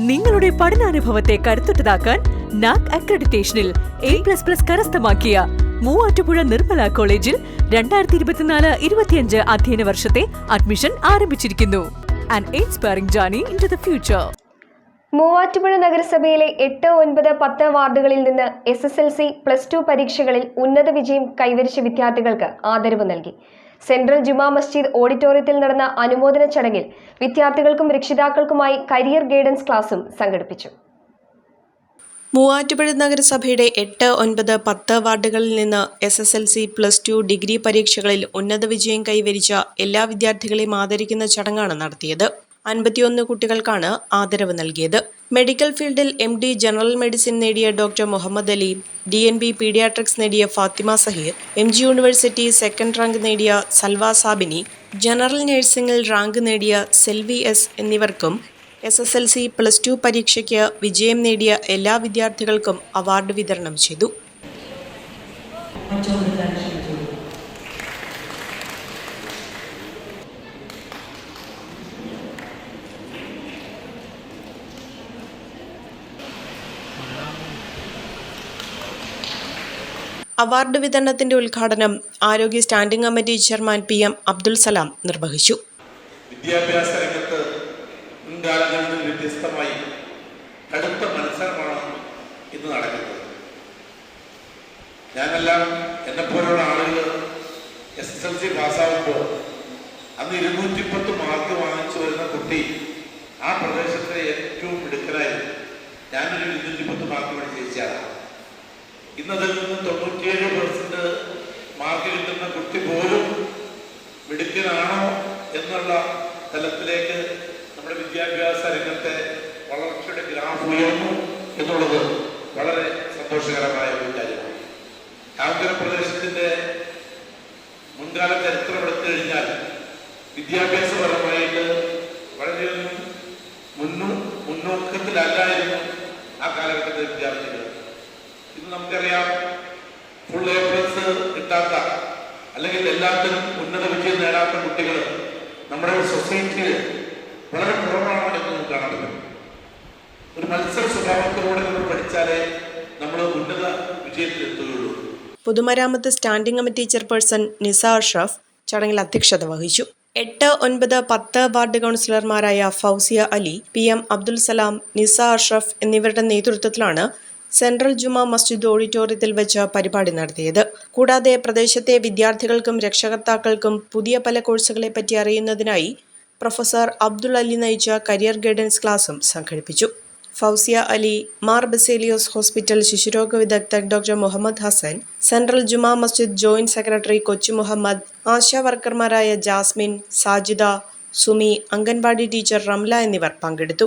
നിങ്ങളുടെ പഠനാനുഭവത്തെ കരുത്തുറ്റതാക്കാൻ നാക് അക്രഡിറ്റേഷനിൽ എ പ്ലസ് പ്ലസ് കരസ്ഥമാക്കിയ മൂവാറ്റുപുഴ നിർമ്മല കോളേജിൽ രണ്ടായിരത്തി ഇരുപത്തിനാല് ഇരുപത്തിയഞ്ച് അധ്യയന വർഷത്തെ അഡ്മിഷൻ ആരംഭിച്ചിരിക്കുന്നു. ഫ്യൂച്ചർ മൂവാറ്റുപുഴ നഗരസഭയിലെ എട്ട് ഒൻപത് പത്ത് വാർഡുകളിൽ നിന്ന് S S L C plus two പരീക്ഷകളിൽ ഉന്നത വിജയം കൈവരിച്ച വിദ്യാർത്ഥികൾക്ക് ആദരവ് നൽകി. സെൻട്രൽ ജുമാ മസ്ജിദ് ഓഡിറ്റോറിയത്തിൽ നടന്ന അനുമോദന ചടങ്ങിൽ വിദ്യാർത്ഥികൾക്കും രക്ഷിതാക്കൾക്കുമായി കരിയർ ഗൈഡൻസ് ക്ലാസും സംഘടിപ്പിച്ചു. മൂവാറ്റുപുഴ നഗരസഭയുടെ എട്ട് ഒൻപത് പത്ത് വാർഡുകളിൽ നിന്ന് S S L C plus two degree പരീക്ഷകളിൽ ഉന്നത വിജയം കൈവരിച്ച എല്ലാ വിദ്യാർത്ഥികളെയും ആദരിക്കുന്ന ചടങ്ങാണ് നടത്തിയത്. അൻപത്തിയൊന്ന് കുട്ടികൾക്കാണ് ആദരവ് നൽകിയത്. മെഡിക്കൽ ഫീൽഡിൽ എം ഡി ജനറൽ മെഡിസിൻ നേടിയ doctor Muhammad Ali D N B pediatrics നേടിയ Fathima Saheer M G university second rank നേടിയ സൽവ സാബിനി ജനറൽ നഴ്സിംഗിൽ റാങ്ക് നേടിയ സെൽവി എസ് എന്നിവർക്കും S S L C plus two പരീക്ഷയ്ക്ക് വിജയം നേടിയ എല്ലാ വിദ്യാർത്ഥികൾക്കും അവാർഡ് വിതരണം ചെയ്തു. അവാർഡ് വിതരണത്തിന്റെ ഉദ്ഘാടനം ആരോഗ്യ standing committee chairman P M Abdul Salam നിർവഹിച്ചു. വിദ്യാഭ്യാസ രംഗത്ത് മുൻകാലങ്ങളിൽ വ്യത്യസ്തമായി കടുത്ത മത്സരമാണ് ഇന്ന് നടക്കുന്നത്. ഞാനെല്ലാം എന്നെപ്പോലുള്ള ആളുകൾ എസ് എസ് എൽ സി പാസ്സാവുമ്പോൾ അന്ന് ഇരുന്നൂറ്റി മാർക്ക് വാങ്ങിച്ചു വരുന്ന കുട്ടി ആ പ്രദേശത്തെ ഏറ്റവും മിടുക്കനായിരുന്നു ഞാനൊരു ഇരുന്നൂറ്റി പത്ത് മാർക്ക് വേണ്ടി ജയിച്ചതാണ് ഇന്നതിൽ നിന്ന് തൊണ്ണൂറ്റിയേഴ് പെർസെന്റ് മാർക്ക് കിട്ടുന്ന കുട്ടി പോലും മിടുക്കനാണോ എന്നുള്ള തലത്തിലേക്ക് നമ്മുടെ വിദ്യാഭ്യാസ രംഗത്തെ വളർച്ചയുടെ ഗ്രാഫ് ഉയർന്നു എന്നുള്ളത് വളരെ സന്തോഷകരമായ ഒരു കാര്യമാണ്. ആന്ധ്രാപ്രദേശത്തിന്റെ പ്രദേശത്തിന്റെ മുൻകാല ചരിത്രം എടുത്തു കഴിഞ്ഞാൽ വിദ്യാഭ്യാസപരമായിട്ട് വളരെയൊന്നും മുന്നോ മുന്നോക്കത്തിലല്ലായിരുന്നു ആ കാലഘട്ടത്തിലെ വിദ്യാർത്ഥികൾ. ഇന്ന് നമുക്കറിയാം ഫുൾ എ പ്ലസ് കിട്ടാത്ത അല്ലെങ്കിൽ എല്ലാത്തിനും ഉന്നത വിജയം നേടാത്ത കുട്ടികൾ നമ്മുടെ സൊസൈറ്റിയിൽ വളരെ കുറവാണ് എന്ന് നമുക്ക് കാണാൻ ഒരു മത്സര സ്വഭാവത്തിലൂടെ നമ്മൾ പഠിച്ചാലേ നമ്മൾ ഉന്നത വിജയത്തിലെത്തുകയുള്ളൂ പൊതുമരാമത്ത് standing committee chairperson Nisar Ashraf ചടങ്ങിൽ അധ്യക്ഷത വഹിച്ചു. എട്ട് ഒൻപത് പത്ത് വാർഡ് കൗൺസിലർമാരായ ഫൗസിയ അലി പി എം അബ്ദുൽ സലാം നിസ അഷ്റഫ് എന്നിവരുടെ നേതൃത്വത്തിലാണ് സെൻട്രൽ ജുമാ മസ്ജിദ് ഓഡിറ്റോറിയത്തിൽ വെച്ച് പരിപാടി നടത്തിയത്. കൂടാതെ പ്രദേശത്തെ വിദ്യാർത്ഥികൾക്കും രക്ഷകർത്താക്കൾക്കും പുതിയ പല കോഴ്സുകളെ പറ്റി അറിയുന്നതിനായി പ്രൊഫസർ അബ്ദുൾ അലി നയിച്ച കരിയർ ഗൈഡൻസ് ക്ലാസും സംഘടിപ്പിച്ചു. ഫൗസിയ അലി മാർ ബസേലിയോസ് ഹോസ്പിറ്റൽ ശിശുരോഗ വിദഗ്ധൻ doctor Muhammad Hassan central Juma Masjid joint secretary Kochu Muhammad ASHA വർക്കർമാരായ Jasmin Sajida Sumi anganwadi teacher Ramla എന്നിവർ പങ്കെടുത്തു.